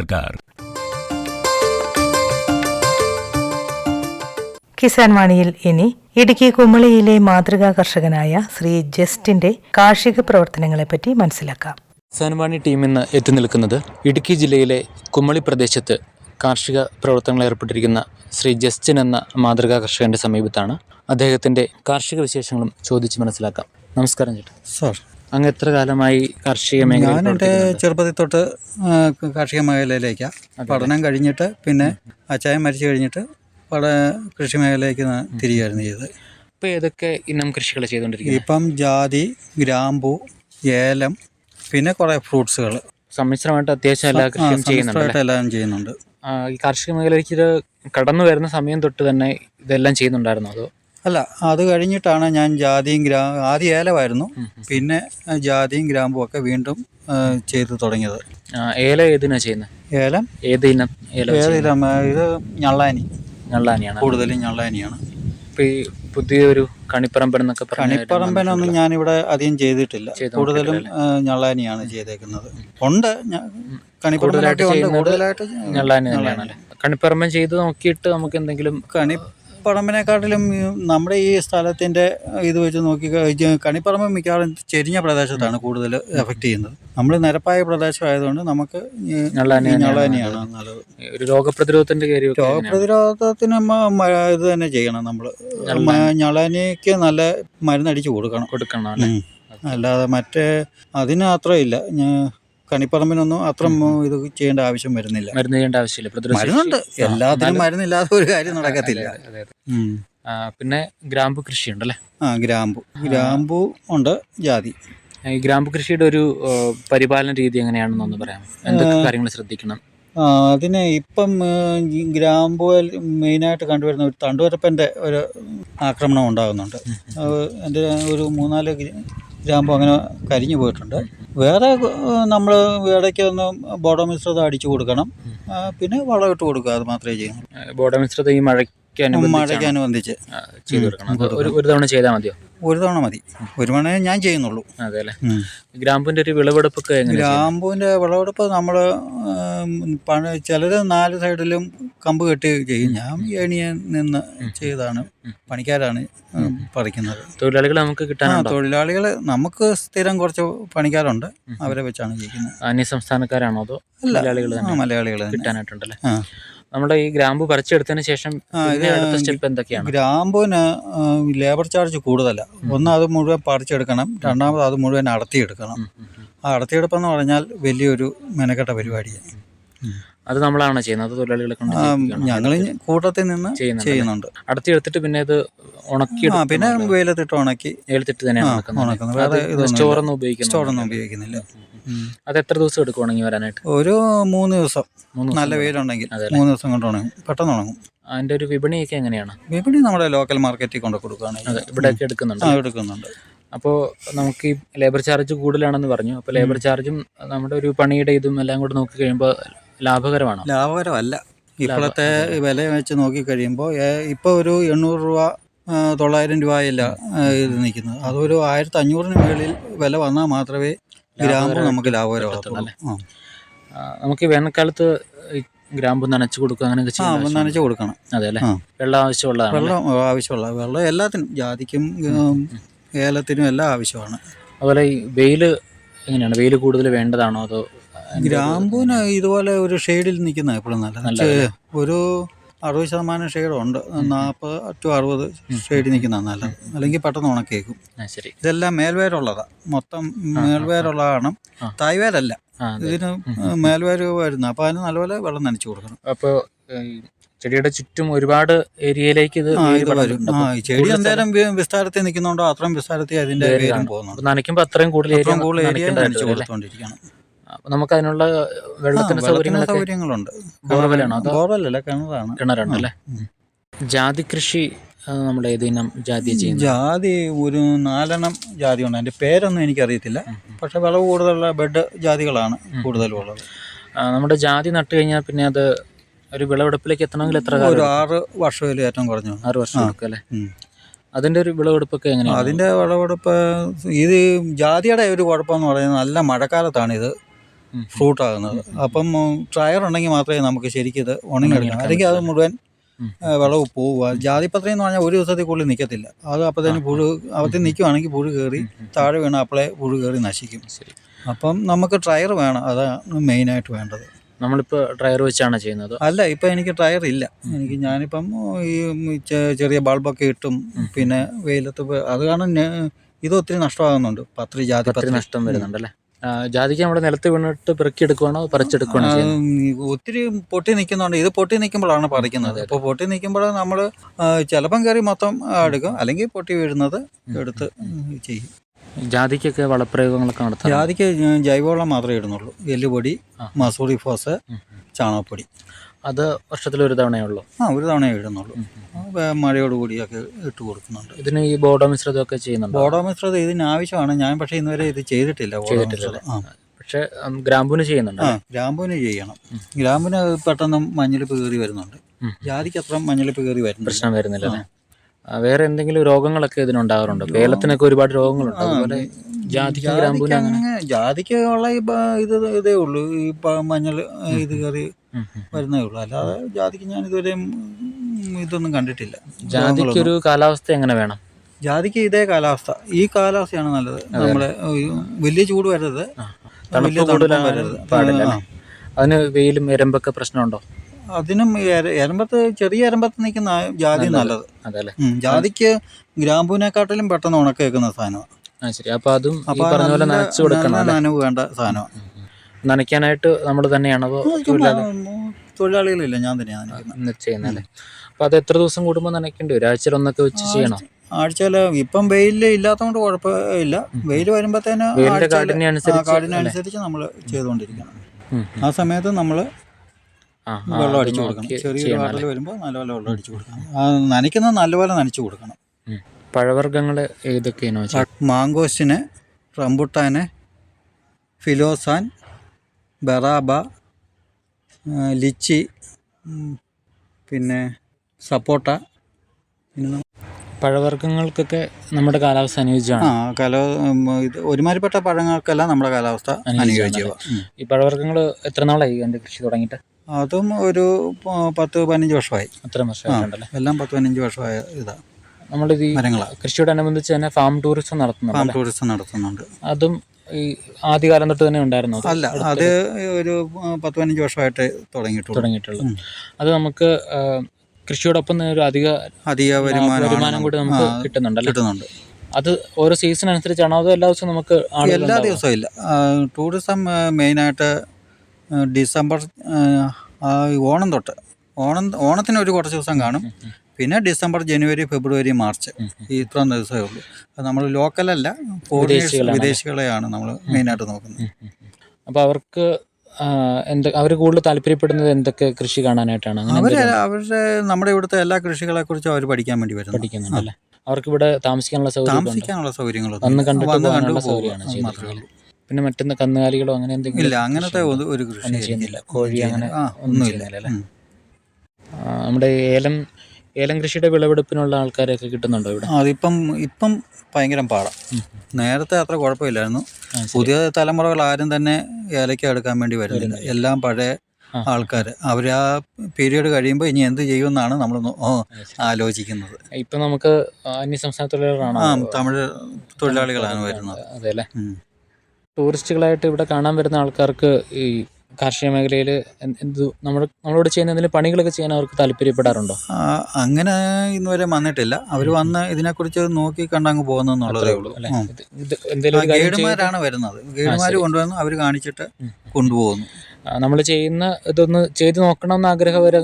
സർക്കാർ. കിസാൻ വാണിയിൽ ഇനി ഇടുക്കി കുമളിയിലെ മാതൃകാ കർഷകനായ ശ്രീ ജസ്റ്റിന്റെ കാർഷിക പ്രവർത്തനങ്ങളെപ്പറ്റി മനസ്സിലാക്കാം. കിസാൻവാണി ടീം ഇന്ന് എത്തി നിൽക്കുന്നത് ഇടുക്കി ജില്ലയിലെ കുമളി പ്രദേശത്ത് കാർഷിക പ്രവർത്തനങ്ങളിൽ ഏർപ്പെട്ടിരിക്കുന്ന ശ്രീ ജസ്റ്റിൻ എന്ന മാതൃകാ കർഷകന്റെ സമീപത്താണ് അദ്ദേഹത്തിന്റെ കാർഷിക വിശേഷങ്ങളും ചോദിച്ച് മനസ്സിലാക്കാം. നമസ്കാരം ചേട്ടാ. സാർ അങ്ങ് എത്ര കാലമായി കാർഷിക മേഖല ഞാൻ എന്റെ ചെറുപ്പത്തിൽ തൊട്ട് കാർഷിക മേഖലയിലേക്കാണ് പഠനം കഴിഞ്ഞിട്ട് പിന്നെ അച്ചായം മരിച്ചു കഴിഞ്ഞിട്ട് പട കൃഷി മേഖലയിലേക്ക് തിരികെയായിരുന്നു ചെയ്തത്. ഇപ്പൊ ഏതൊക്കെ ഇനം കൃഷികൾ ചെയ്തുകൊണ്ടിരിക്കുന്നത്? ഇപ്പം ജാതി ഗ്രാമ്പു ഏലം പിന്നെ കുറേ ഫ്രൂട്ട്സുകൾ സമ്മിശ്രമായിട്ട് അത്യാവശ്യം എല്ലാ കൃഷിയും ചെയ്യുന്നുണ്ട് എല്ലാം ചെയ്യുന്നുണ്ട്. ഈ കാർഷിക മേഖലയിലേക്ക് കടന്നു വരുന്ന സമയം തൊട്ട് തന്നെ ഇതെല്ലാം ചെയ്യുന്നുണ്ടായിരുന്നു അതോ? അല്ല അത് കഴിഞ്ഞിട്ടാണ് ഞാൻ ജാതിയും ഗ്രാ ആദ്യം ഏലമായിരുന്നു. പിന്നെ ജാതിയും ഗ്രാമ്പും ഒക്കെ വീണ്ടും ചെയ്തു തുടങ്ങിയത്. ഏല ഏതിനാ ചെയ്യുന്നത് ഏലം? ഏത് ഇനം ഏല ഏതിലും ഇത് ഞള്ളാനി. ഞള്ളാനിയാണ്. കൂടുതലും ഞള്ളാനിയാണ്. ഇപ്പൊ ഈ പുതിയൊരു കണിപ്പറമ്പൻ എന്നൊക്കെ കണിപ്പറമ്പനൊന്നും ഞാനിവിടെ അധികം ചെയ്തിട്ടില്ല. ചെയ്ത് കൂടുതലും ഞള്ളാനിയാണ് ചെയ്തേക്കുന്നത്. ഉണ്ട് കണിപ്പറമ്പനൊക്കെ കൂടുതലായിട്ട് ഞള്ളാനി തന്നെയാണല്ലേ? കണിപ്പറമ്പൻ ചെയ്ത് നോക്കിയിട്ട് നമുക്ക് എന്തെങ്കിലും കണിപ്പറമ്പിനെക്കാട്ടിലും നമ്മുടെ ഈ സ്ഥലത്തിന്റെ ഇത് വെച്ച് നോക്കി കണിപ്പറമ്പ് മിക്കവാറും ചെരിഞ്ഞ പ്രദേശത്താണ് കൂടുതൽ എഫക്റ്റ് ചെയ്യുന്നത്. നമ്മൾ നിരപ്പായ പ്രദേശമായതുകൊണ്ട് നമുക്ക് ഞള്ളാനിയാണ് നല്ലത്. ഒരു രോഗപ്രതിരോധത്തിന്റെ കാര്യം രോഗപ്രതിരോധത്തിന് ഇത് തന്നെ ചെയ്യണം നമ്മൾ ഞളാനിക്ക് നല്ല മരുന്നടിച്ച് കൊടുക്കണം. കൊടുക്കണം അല്ലേ? അല്ലാതെ മറ്റേ അതിന് മാത്രമില്ല കണിപ്പറമ്പിനൊന്നും അത്ര ഇത് ചെയ്യേണ്ട ആവശ്യം വരുന്നില്ല. മരുന്ന് ചെയ്യേണ്ട ആവശ്യമില്ല. മരുന്നുണ്ട്. എല്ലാത്തിനും മരുന്നില്ലാതെ ഒരു കാര്യം നടക്കത്തില്ല. പിന്നെ ഗ്രാമ്പു കൃഷിയുണ്ടല്ലേ? ആ ഗ്രാമ്പു. ഗ്രാമ്പു ഉണ്ട് ജാതി. ഈ ഗ്രാമ്പു കൃഷിയുടെ ഒരു പരിപാലന രീതി എങ്ങനെയാണെന്നൊന്ന് പറയാം എന്തൊക്കെ കാര്യങ്ങൾ ശ്രദ്ധിക്കണം? അതിന് ഇപ്പം ഗ്രാമ്പു മെയിനായിട്ട് കണ്ടുവരുന്ന ഒരു തണ്ടുവരപ്പന്റെ ഒരു ആക്രമണം ഉണ്ടാകുന്നുണ്ട്. എന്റെ ഒരു മൂന്നാൽ ഗ്രാമ്പു അങ്ങനെ കരിഞ്ഞു പോയിട്ടുണ്ട്. വേറെ നമ്മൾ ഇടയ്ക്ക് ഒന്ന് ബോഡോ മിശ്രിതം അടിച്ചു കൊടുക്കണം. പിന്നെ വളം ഇട്ട് കൊടുക്കുക അത് മാത്രമേ ചെയ്യുന്നുള്ളൂ. ബോഡോ മിശ്രിത ഈ മഴയ്ക്ക് മഴയ്ക്ക് അനുബന്ധിച്ച്. ചെയ്തു കൊടുക്കണം. ഒരു തവണ ചെയ്താൽ മതിയോ? ഒരു തവണ മതി. ഒരു തവണ ഞാൻ ചെയ്യുന്നുള്ളൂ. അതെ അല്ലേ ഒരു വിളവെടുപ്പൊക്കെ ഗ്രാമ്പൂവിന്റെ വിളവെടുപ്പ് നമ്മൾ പണ ചിലർ നാല് സൈഡിലും കമ്പ് കെട്ടി ചെയ്യും ഞാൻ ഏണിയെ നിന്ന് ചെയ്താണ്. പണിക്കാരാണ് പറിക്കുന്നത്. തൊഴിലാളികൾ നമുക്ക് കിട്ടാൻ തൊഴിലാളികൾ നമുക്ക് സ്ഥിരം കുറച്ച് പണിക്കാരുണ്ട്. അവരെ വെച്ചാണ് ചെയ്യുന്നത് അന്യ സംസ്ഥാനക്കാരാണോ അതോ മലയാളികൾ മലയാളികൾ കിട്ടാനായിട്ടുണ്ടല്ലേ? നമ്മുടെ ഈ ഗ്രാമ്പു പറിച്ചെടുത്തതിന് ശേഷം അടുത്ത സ്റ്റെപ്പ് എന്തൊക്കെയാണ്? ഗ്രാമ്പുവിന് ലേബർ ചാർജ് കൂടുതലാണ് ഒന്ന് അത് മുഴുവൻ പറിച്ചെടുക്കണം. രണ്ടാമത് അത് മുഴുവൻ അടത്തിയെടുക്കണം ആ അടത്തിയെടുപ്പെന്ന് പറഞ്ഞാൽ വലിയൊരു മെനക്കെട്ട പരിപാടിയാണ്. അത് നമ്മളാണ് ചെയ്യുന്നത്. അത് തൊഴിലാളികളെ കൊണ്ട്? ഞങ്ങൾ കൂട്ടത്തിൽ നിന്ന്? ചെയ്യുന്നുണ്ട്. അടത്തിയെടുത്തിട്ട് പിന്നെ ഇത് ഉണക്കി പിന്നെ വെയിലത്തിട്ട് ഉണക്കി വെയിലത്തിട്ട് തന്നെയാണ് സ്റ്റോറൊന്നും ഉപയോഗിക്കുന്നു സ്റ്റോറൊന്നും ഉപയോഗിക്കുന്നില്ല. അത് എത്ര ദിവസം എടുക്കും ഉണങ്ങി വരാനായിട്ട്? ഒരു മൂന്ന് ദിവസം. നല്ല. വെയിലുണ്ടെങ്കിൽ? മൂന്ന് ദിവസം കൊണ്ട് ഉണങ്ങും. പെട്ടെന്ന് ഉണങ്ങും. അതിന്റെ ഒരു വിപണിയൊക്കെ എങ്ങനെയാണ്? വിപണി നമ്മുടെ ലോക്കൽ മാർക്കറ്റിൽ കൊണ്ട് കൊടുക്കുകയാണെങ്കിൽ ഇവിടെയൊക്കെ എടുക്കുന്നുണ്ട് ആ എടുക്കുന്നുണ്ട്. അപ്പോൾ നമുക്ക് ഈ ലേബർ ചാർജ് കൂടുതലാണെന്ന് പറഞ്ഞു. അപ്പോൾ ലേബർ ചാർജും നമ്മുടെ ഒരു പണിയുടെ ഇതും എല്ലാം കൂടെ നോക്കി കഴിയുമ്പോൾ ലാഭകരമാണോ? ലാഭകരമല്ല. ഇപ്പോഴത്തെ വില വെച്ച് നോക്കി കഴിയുമ്പോൾ ഇപ്പോൾ ഒരു എണ്ണൂറ് രൂപ തൊള്ളായിരം രൂപയല്ല ഇത് നിൽക്കുന്നത്. അതൊരു ആയിരത്തി അഞ്ഞൂറിന് മുകളിൽ വില വന്നാൽ മാത്രമേ ഗ്രാമ്പ് നമുക്ക് ലാഭകരമാകത്തുള്ളൂ നമുക്ക് വേനൽക്കാലത്ത് ഗ്രാമ്പു നനച്ചു കൊടുക്കുക അങ്ങനെയൊക്കെ ചെയ്യാം നനച്ചു കൊടുക്കണം. അതെ അല്ലേ. വെള്ളം ആവശ്യമുള്ളതാണ് വെള്ളം ആവശ്യമുള്ള വെള്ളം എല്ലാത്തിനും ജാതിക്കും ഏലത്തിനും എല്ലാം ആവശ്യമാണ്. അതുപോലെ ഈ വെയിൽ എങ്ങനെയാണ്? വെയിൽ കൂടുതൽ വേണ്ടതാണോ അതോ ഗ്രാമ്പൂന് ഇതുപോലെ ഒരു ഷെയ്ഡിൽ നിൽക്കുന്ന എപ്പോഴും നല്ല നല്ല ഒരു അറുപത് ശതമാനം ഷെയ്ഡുണ്ട്. നാൽപ്പത് ടു അറുപത് ഷെയ്ഡിൽ നിൽക്കുന്നതാണ് നല്ലത്. അല്ലെങ്കിൽ പെട്ടെന്ന് ഉണക്കേക്കും. ശരി. ഇതെല്ലാം മേൽവേരുള്ളതാണ്. മൊത്തം മേൽവേരുള്ള കാരണം തായ്വേരല്ല ഇതിന് മേൽവേര് വരുന്ന. അപ്പോൾ അതിന് നല്ലപോലെ വെള്ളം നനച്ചു കൊടുക്കണം. അപ്പോൾ ചെടിയുടെ ചുറ്റും ഒരുപാട് ഏരിയയിലേക്ക് ഇത് ചെടി എന്തായാലും വിസ്താരത്തിൽ നിൽക്കുന്നുണ്ടോ അത്രയും വിസ്താരത്തിൽ അതിന്റെ പോകുന്നുണ്ട്. നനയ്ക്കുമ്പോൾ അത്രയും കൂടുതൽ കൂടുതൽ ഏരിയ നനച്ചു അപ്പോൾ നമുക്ക് അതിനുള്ള വെള്ളത്തിന്റെ വെള്ളത്തിന് വെള്ളത്തിന് സൗകര്യങ്ങളുണ്ട്. കിണറാണ്. കിണറുണ്ടല്ലേ ജാതി കൃഷി നമ്മുടെ ഏതിനം ജാതി ജാതി ഒരു നാലെണ്ണം ജാതി ഉണ്ട് അതിന്റെ പേരൊന്നും എനിക്കറിയത്തില്ല. പക്ഷെ വിളവ് കൂടുതലുള്ള ബെഡ് ജാതികളാണ് കൂടുതലും ഉള്ളത് നമ്മുടെ ജാതി നട്ട് കഴിഞ്ഞാൽ പിന്നെ അത് ഒരു വിളവെടുപ്പിലേക്ക് എത്തണമെങ്കിൽ എത്ര കാലം ഒരു ആറ് വർഷത്തിൽ ഏറ്റവും കുറഞ്ഞു. ആറ് വർഷം. എടുക്കും അല്ലേ? അതിന്റെ ഒരു വിളവെടുപ്പൊക്കെ എങ്ങനെയാണ്? അതിന്റെ വിളവെടുപ്പ് ഇത് ജാതിയുടെ ഒരു കുഴപ്പം എന്ന് പറയുന്നത് നല്ല മഴക്കാലത്താണ് ഇത്. ഫ്രൂട്ട് ആകുന്നത് അപ്പം ടയർ ഉണ്ടെങ്കിൽ മാത്രമേ നമുക്ക് ശരിക്കും ഇത് ഉണങ്ങിയെടുക്കാം അല്ലെങ്കിൽ അത് മുഴുവൻ വിളവ് പോവുക. ജാതിപത്രി എന്ന് പറഞ്ഞാൽ ഒരു ദിവസത്തിൽ കൂടുതൽ നിൽക്കത്തില്ല. അത് അപ്പോഴത്തേന് പുഴു അവത്തിൽ നിൽക്കുവാണെങ്കിൽ പുഴു കയറി താഴെ വീണ അപ്പോളെ പുഴു കയറി നശിക്കും. അപ്പം നമുക്ക് ടയർ വേണം. അതാണ് മെയിനായിട്ട് വേണ്ടത്. നമ്മളിപ്പോൾ ഡ്രയർ വെച്ചാണ് ചെയ്യുന്നത്. അല്ല ഇപ്പം എനിക്ക് ടയർ ഇല്ല. എനിക്ക് ഞാനിപ്പം ഈ ചെറിയ ബൾബൊക്കെ ഇട്ടും പിന്നെ വെയിലത്ത് അത് കാരണം ഇത് ഒത്തിരി നഷ്ടമാകുന്നുണ്ട്. പത്രി ജാതി പത്രി നഷ്ടം വരുന്നുണ്ടല്ലേ? ജാതിക്ക് നമ്മുടെ നിലത്ത് വീണിട്ട് പെറുക്കിയെടുക്കുവാണോ പറിച്ചെടുക്കുവാണോ ഒത്തിരി പൊട്ടി നിൽക്കുന്നുണ്ട്. ഇത് പൊട്ടി നിൽക്കുമ്പോഴാണ് പറിക്കുന്നത്. അപ്പോൾ പൊട്ടി നിൽക്കുമ്പോൾ നമ്മൾ ചിലപ്പം കയറി മൊത്തം എടുക്കും. അല്ലെങ്കിൽ പൊട്ടി വീഴുന്നത് എടുത്ത് ചെയ്യും. ജാതിക്കൊക്കെ വളപ്രയോഗങ്ങളൊക്കെ നടത്താം ജാതിക്ക് ജൈവവളം മാത്രമേ ഇടുന്നുള്ളൂ. എല്ലുപൊടി. മസൂറി ഫോസ് ചാണകപ്പൊടി. അത് വർഷത്തിൽ ഒരു തവണയേ ഉള്ളൂ. ആ ഒരു തവണയേ ഇടുന്നുള്ളൂ. മഴയോട് കൂടിയൊക്കെ ഇട്ട് കൊടുക്കുന്നുണ്ട്. ഇതിന് ഈ ബോഡോ മിശ്രിതമൊക്കെ ചെയ്യുന്നുണ്ട്? ബോഡോ മിശ്രിതം ഇതിന് ആവശ്യമാണ്. ഞാൻ പക്ഷേ ഇന്നുവരെ ഇത് ചെയ്തിട്ടില്ല ബോഡോ ചെയ്തിട്ടില്ല മിശ്രിതം. ആ. പക്ഷെ ഗ്രാമ്പൂന് ചെയ്യുന്നുണ്ട്? ആ ഗ്രാമ്പൂന് ചെയ്യണം. ഗ്രാമ്പൂന് പെട്ടെന്ന് മഞ്ഞളിപ്പ് കയറി വരുന്നുണ്ട്. ജാതിക്ക് അത്ര മഞ്ഞളിപ്പ് കയറി വരുന്നു പ്രശ്നം വരുന്നില്ല വേറെ എന്തെങ്കിലും രോഗങ്ങളൊക്കെ ഇതിനുണ്ടാകാറുണ്ടോ? ഏലത്തിനൊക്കെ ഒരുപാട് രോഗങ്ങളുണ്ട്. അതുപോലെ ജാതിക്ക് ഗ്രാമ്പൂന് അങ്ങനെ ജാതിക്ക് ഉള്ള ഇത് ഇതേ ഉള്ളൂ. ഈ മഞ്ഞൾ ഇത് കയറി വരുന്നേ ഉള്ളൂ. അല്ലാതെ ജാതിക്ക് ഞാൻ ഇതുവരെയും ഇതൊന്നും കണ്ടിട്ടില്ല. ജാതിക്കൊരു കാലാവസ്ഥ എങ്ങനെ വേണം? ജാതിക്ക് ഇതേ കാലാവസ്ഥ. ഈ കാലാവസ്ഥയാണ് നല്ലത്. നമ്മുടെ വലിയ ചൂട് വരരുത്. വലിയ തണുപ്പും വരരുത്? അതിന് വെയിലും എരമ്പൊക്കെ പ്രശ്നമുണ്ടോ? അതിനും എര- എരമ്പത്ത് ചെറിയ എരമ്പത്ത് നിൽക്കുന്ന ജാതി നല്ലത്. ജാതിക്ക് ഗ്രാമ്പൂവിനെക്കാട്ടിലും പെട്ടെന്ന് ഉണക്കേക്കുന്ന സാധനമാണ്. ശരി. അപ്പൊ അതും നനവ് വേണ്ട സാധനമാണ്. നനയ്ക്കാനായിട്ട് നമ്മൾ തന്നെയാണ്. അപ്പോൾ തൊഴിലാളി തൊഴിലാളികളില്ല ഞാൻ തന്നെയാണ് ചെയ്യുന്നല്ലേ അപ്പൊ അത് എത്ര ദിവസം കൂടുമ്പോൾ നനയ്ക്കേണ്ടി വരും? ആഴ്ചയിൽ ഒന്നൊക്കെ വെച്ച് ചെയ്യണോ? ആഴ്ചയിൽ ഇപ്പം വെയിൽ ഇല്ലാത്തതുകൊണ്ട് കുഴപ്പമില്ല. വെയിൽ വരുമ്പോഴത്തേന് കാടിനനുസരിച്ച് നമ്മൾ ചെയ്തുകൊണ്ടിരിക്കണം. ആ സമയത്ത് നമ്മൾ വെള്ളം അടിച്ചു കൊടുക്കണം. ചെറിയ അല്ലേ? വരുമ്പോൾ നല്ലപോലെ വെള്ളം അടിച്ചു കൊടുക്കണം. നനയ്ക്കുന്നത് നല്ലപോലെ നനച്ചു കൊടുക്കണം. പഴവർഗങ്ങൾ പഴവർഗങ്ങൾ ഏതൊക്കെയാണോ മാങ്കോസ്റ്റിന് റംബുട്ടാന് ഫിലോസാൻ ബറാബ ലിച്ചി പിന്നെ സപ്പോട്ട പിന്നെ പഴവർഗങ്ങൾക്കൊക്കെ നമ്മുടെ കാലാവസ്ഥ അനുയോജ്യമാണ്. ആ കല ഇത് ഒരുമാതിരിപ്പെട്ട പഴങ്ങൾക്കെല്ലാം നമ്മുടെ കാലാവസ്ഥ അനുയോജ്യമാണ്. ഈ പഴവർഗങ്ങൾ എത്ര നാളായി എന്റെ കൃഷി തുടങ്ങിയിട്ട്? അതും ഒരു പ- പത്ത് പതിനഞ്ച് വർഷമായി. അത്ര ആ വർഷമായിട്ടുണ്ടല്ലേ എല്ലാം പത്ത് പതിനഞ്ച് വർഷമായ ഇതാണ് നമ്മളിത് ഈ മരങ്ങളാണ് കൃഷിയോടനുബന്ധിച്ച് തന്നെ ഫാം ടൂറിസം നടത്തുന്നുണ്ട് ഫാം ടൂറിസം നടത്തുന്നുണ്ട്. അതും ഈ ആദ്യകാലം തൊട്ട് തന്നെ ഉണ്ടായിരുന്നു? അല്ല അത് ഒരു പത്ത് പതിനഞ്ച് വർഷമായിട്ട് തുടങ്ങിയിട്ടുള്ളൂ. തുടങ്ങിയിട്ടുള്ളു. അത് നമുക്ക് കൃഷിയോടൊപ്പം തന്നെ ഒരു അധിക അധിക വരുമാനം വരുമാനം കൂടി നമുക്ക് കിട്ടുന്നുണ്ട് കിട്ടുന്നുണ്ട്. അത് ഓരോ സീസൺ അനുസരിച്ചാണോ അതോ എല്ലാ ദിവസവും നമുക്ക് എല്ലാ? ദിവസവും ഇല്ല. ടൂറിസം മെയിനായിട്ട് ഡിസംബർ ഓണം തൊട്ട് ഓണം ഓണത്തിന് ഒരു കുറച്ച് ദിവസം കാണും. പിന്നെ ഡിസംബർ ജനുവരി ഫെബ്രുവരി മാർച്ച് ഈ ഇത്രയും ദിവസമേ ഉള്ളൂ. നമ്മൾ ലോക്കലല്ല ഫോറിനേഴ്സ്. വിദേശികളെയാണ് നമ്മൾ മെയിനായിട്ട് നോക്കുന്നത്. അപ്പോൾ അവർക്ക് എന്ത് അവർ കൂടുതൽ താല്പര്യപ്പെടുന്നത് എന്തൊക്കെ കൃഷി കാണാനായിട്ടാണ്? അവർ അവരുടെ നമ്മുടെ ഇവിടുത്തെ എല്ലാ കൃഷികളെ കുറിച്ചും അവർ പഠിക്കാൻ വേണ്ടി വരുന്നു. പഠിക്കുന്നുണ്ടല്ലേ? അവർക്ക് ഇവിടെ താമസിക്കാനുള്ള സൗകര്യം താമസിക്കാനുള്ള സൗകര്യങ്ങൾ വന്ന്. കണ്ടു സൗകര്യമാണ് മാത്രമേ പിന്നെ മറ്റൊന്ന് കന്നുകാലികളോ അങ്ങനെ എന്തെങ്കിലും ഇല്ല അങ്ങനത്തെ ഒരു കൃഷി ചെയ്യുന്നില്ല. കോഴി അങ്ങനെ ഒന്നും ഇല്ല. നമ്മുടെ ഏലം ഏലം കൃഷിയുടെ വിളവെടുപ്പിനുള്ള ആൾക്കാരൊക്കെ കിട്ടുന്നുണ്ടോ ഇവിടെ? അതിപ്പം ഇപ്പം ഭയങ്കര പാടാണ് നേരത്തെ അത്ര കുഴപ്പമില്ലായിരുന്നു. പുതിയ തലമുറകൾ ആരും തന്നെ ഏലയ്ക്ക് എടുക്കാൻ വേണ്ടി വരുന്നില്ല. എല്ലാം പഴയ. ആൾക്കാർ അവർ ആ പീരീഡ് കഴിയുമ്പോൾ ഇനി എന്ത് ചെയ്യുമെന്നാണ് നമ്മൾ ആലോചിക്കുന്നത്. ഇപ്പൊ നമുക്ക് അന്യ സംസ്ഥാന തൊഴിലാളികളാണോ? ആ തമിഴ് തൊഴിലാളികളാണ് വരുന്നത്. അതെ അല്ലേ. ടൂറിസ്റ്റുകളായിട്ട് ഇവിടെ കാണാൻ വരുന്ന ആൾക്കാർക്ക് ഈ കാർഷിക മേഖലയിൽ എന്ത് നമ്മൾ നമ്മളോട് ചെയ്യുന്ന എന്തെങ്കിലും പണികളൊക്കെ ചെയ്യാൻ അവർക്ക് താല്പര്യപ്പെടാറുണ്ടോ? അങ്ങനെ അങ്ങനെ ഇന്നുവരെ വന്നിട്ടില്ല. അവർ വന്ന് ഇതിനെക്കുറിച്ച് നോക്കി കണ്ടങ്ങ് പോകുന്നതേ ഉള്ളൂ ഗൈഡുമാരാണ് വരുന്നത്. ഗൈഡുമാർ കൊണ്ടുവന്ന് അവർ കാണിച്ചിട്ട് കൊണ്ടുപോകുന്നു. നമ്മൾ ചെയ്യുന്ന ഇതൊന്ന് ചെയ്ത് നോക്കണം എന്ന് ആഗ്രഹം വരെ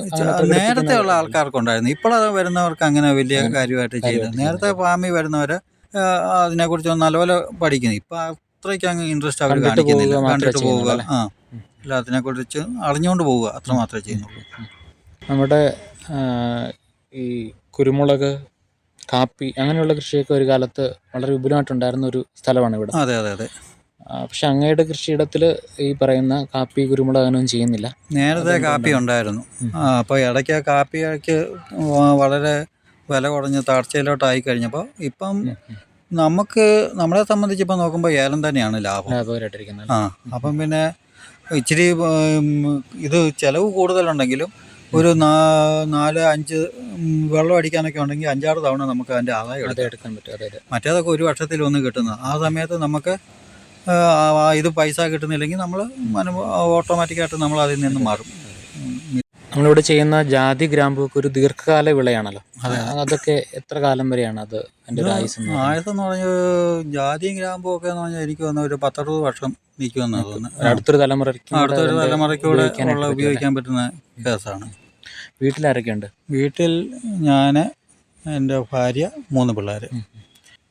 നേരത്തെ ഉള്ള. ആൾക്കാർക്കുണ്ടായിരുന്നു. ഇപ്പോഴത് വരുന്നവർക്ക് അങ്ങനെ വലിയ കാര്യമായിട്ട് ചെയ്ത് നേരത്തെ ഫാമിൽ വരുന്നവര് അതിനെക്കുറിച്ച് നല്ലപോലെ പഠിക്കുന്നു. ഇപ്പം അത്രയ്ക്ക് അങ്ങ് ഇൻട്രസ്റ്റ് അവർ കാണിക്കുന്നില്ല. കണ്ടിട്ട് പോവുക. ആ. എല്ലാത്തിനെ കുറിച്ച് അറിഞ്ഞുകൊണ്ട് പോവുക. അത്ര മാത്രമേ ചെയ്യുന്നുള്ളൂ. നമ്മുടെ ഈ കുരുമുളക് കാപ്പി അങ്ങനെയുള്ള കൃഷിയൊക്കെ ഒരു കാലത്ത് വളരെ വിപുലമായിട്ടുണ്ടായിരുന്ന ഒരു സ്ഥലമാണ് ഇവിടെ. അതെ അതെ അതെ. പക്ഷെ അങ്ങയുടെ കൃഷിയിടത്തിൽ ഈ പറയുന്ന കാപ്പി കുരുമുളക് അങ്ങനെയൊന്നും ചെയ്യുന്നില്ല. നേരത്തെ കാപ്പി ഉണ്ടായിരുന്നു. അപ്പോൾ ഇടയ്ക്ക് ആ കാപ്പിക്ക് വളരെ വില കുറഞ്ഞ് താഴ്ചയിലോട്ടായി കഴിഞ്ഞപ്പോൾ ഇപ്പം നമുക്ക് നമ്മളെ സംബന്ധിച്ച് ഇപ്പം നോക്കുമ്പോൾ ഏലം തന്നെയാണ് ലാഭം. ലാഭകരമായിട്ടിരിക്കുന്നത് ആ അപ്പം പിന്നെ ഇച്ചിരി ഇത് ചിലവ് കൂടുതലുണ്ടെങ്കിലും ഒരു നാല് അഞ്ച് വെള്ളം അടിക്കാനൊക്കെ ഉണ്ടെങ്കിൽ അഞ്ചാറ് തവണ നമുക്ക് അതിന്റെ ആദായം എടുത്ത് എടുക്കാൻ പറ്റും. മറ്റേതൊക്കെ ഒരു വർഷത്തിൽ ഒന്ന് കിട്ടുന്നത് ആ സമയത്ത് നമുക്ക് ഇത് പൈസ കിട്ടുന്നില്ലെങ്കിൽ നമ്മൾ ഓട്ടോമാറ്റിക്കായിട്ട് നമ്മൾ അതിൽ നിന്ന് മാറും. നമ്മളിവിടെ ചെയ്യുന്ന ജാതി ഗ്രാമ്പു ഒരു ദീർഘകാല വിളയാണല്ലോ. അത്. അതൊക്കെ എത്ര കാലം വരെയാണ് അത് എന്റെ ഒരു ആയുസ് പറയുന്നത്? പറഞ്ഞാൽ ജാതിയും ഗ്രാമ്പും ഒക്കെ എന്ന് പറഞ്ഞാൽ എനിക്ക് വന്ന ഒരു പത്തറുപത് വർഷം നിൽക്കുമെന്ന് തോന്നുന്നു. അടുത്തൊരു തലമുറയ്ക്ക് അടുത്തൊരു തലമുറയ്ക്കൂടെ ഉള്ള ഉപയോഗിക്കാൻ പറ്റുന്ന കേസാണ്. വീട്ടിലാരൊക്കെ ഉണ്ട് വീട്ടിൽ ഞാൻ എന്റെ ഭാര്യ മൂന്ന് പിള്ളേർ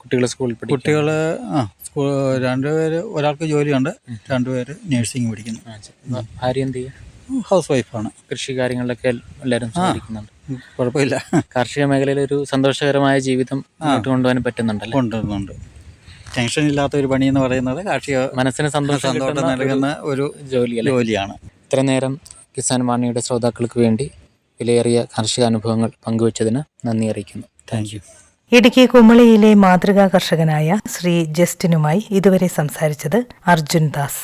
കുട്ടികൾ സ്കൂളിൽ കുട്ടികൾ ആ സ്കൂൾ രണ്ടുപേര് ഒരാൾക്ക് ജോലിയുണ്ട് രണ്ടുപേര് നേഴ്സിംഗ് പഠിക്കുന്നു. ഭാര്യ എന്ത് ചെയ്യുക? ഹൗസ് വൈഫാണ്. കൃഷി കാര്യങ്ങളിലൊക്കെ എല്ലാവരും സഹകരിക്കുന്നുണ്ട് കുഴപ്പമില്ല. കാർഷിക മേഖലയിൽ ഒരു സന്തോഷകരമായ ജീവിതം മുന്നോട്ട് കൊണ്ടുപോകാൻ പറ്റുന്നുണ്ടല്ലോ? കൊണ്ടുവരുന്നുണ്ട്. ടെൻഷൻ ഇല്ലാത്ത ഒരു പണി എന്ന് പറയുന്നത് കാർഷിക മനസ്സിന് സന്തോഷം സന്തോഷം നൽകുന്ന ഒരു ജോലി ജോലിയാണ്. ഇത്ര നേരം കിസാൻ വാണിയുടെ ശ്രോതാക്കൾക്ക് വേണ്ടി വിലയേറിയ കാർഷിക അനുഭവങ്ങൾ പങ്കുവച്ചതിന് നന്ദി അറിയിക്കുന്നു. താങ്ക് യു ഇടുക്കി കുമളിയിലെ മാതൃകാ കർഷകനായ ശ്രീ ജസ്റ്റിനുമായി ഇതുവരെ സംസാരിച്ചത് അർജുൻ ദാസ്.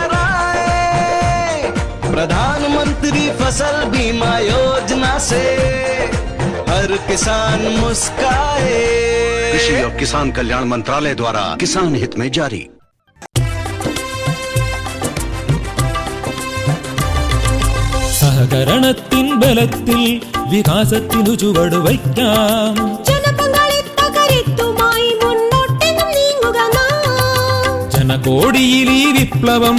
प्रधानमंत्री फसल बीमा योजना से हर किसान मुस्काए कृषि और किसान कल्याण मंत्रालय द्वारा किसान हित में जारी സഹകരണത്തിൻ ബലത്തിൽ വികാസത്തിനു ചുവട് വയ്ക്കാം ജനപങ്കാളിത്തകരുത്തുമായി മുന്നോട്ടെന്നും നീങ്ങുക നാം. ജനകോടിയിൽ ഈ വിപ്ലവം